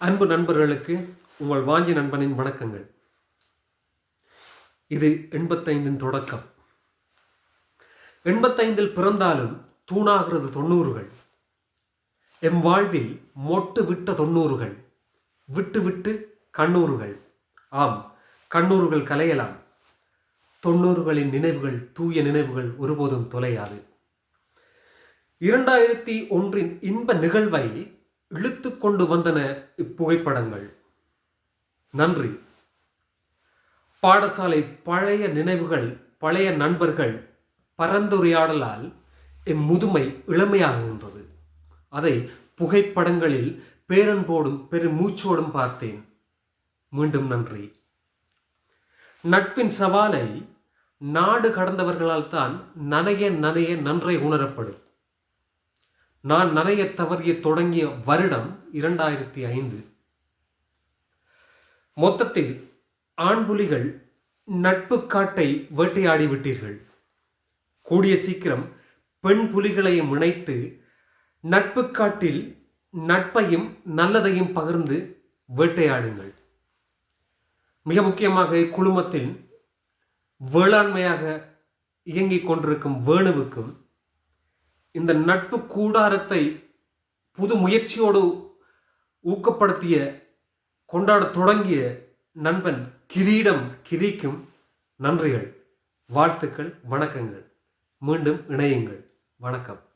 அன்பு நண்பர்களுக்கு உங்கள் வாஞ்சி நண்பனின் வணக்கங்கள். இது எண்பத்தைந்தின் தொடக்கம். எண்பத்தைந்தில் பிறந்தாலும் தூணாகிறது தொண்ணூறுகள். எம் வாழ்வில் மொட்டு விட்ட தொண்ணூறுகள் விட்டு விட்டு கண்ணூறுகள். ஆம் கண்ணூறுகள் கலையலாம். தொண்ணூறுகளின் நினைவுகள் தூய நினைவுகள் ஒருபோதும் தொலையாது. இரண்டாயிரத்தி ஒன்றின் இன்ப நிகழ்வை இழுத்து கொண்டு வந்தன இப்புகைப்படங்கள். நன்றி. பாடசாலை பழைய நினைவுகள் பழைய நண்பர்கள் பரந்துரையாடலால் என் முதுமை இளமையாகின்றது அதை புகைப்படங்களில் பேரன்போடும் பெருமூச்சோடும் பார்த்தேன். மீண்டும் நன்றி. நட்பின் சவாலை நாடு கடந்தவர்களால் தான் நனைய நனைய நன்றை உணரப்படும். நான் நிறைய தவறிய தொடங்கிய வருடம் இரண்டாயிரத்தி ஐந்து. மொத்தத்தில் ஆண்புலிகள் நட்பு காட்டை வேட்டையாடி விட்டீர்கள். கூடிய சீக்கிரம் பெண் புலிகளையும் இணைத்து நட்பு காட்டில் நட்பையும் நல்லதையும் பகிர்ந்து வேட்டையாடுங்கள். மிக முக்கியமாக இக்குழுமத்தில் வேளாண்மையாக இயங்கிக் கொண்டிருக்கும் வேணுவுக்கும் இந்த நட்பு கூடாரத்தை புது முயற்சியோடு ஊக்கப்படுத்திய கொண்டாடத் தொடங்கிய நண்பன் கிரீடம் கிரிக்கும் நன்றிகள். வாழ்த்துக்கள் வணக்கங்கள். மீண்டும் இணையுங்கள். வணக்கம்.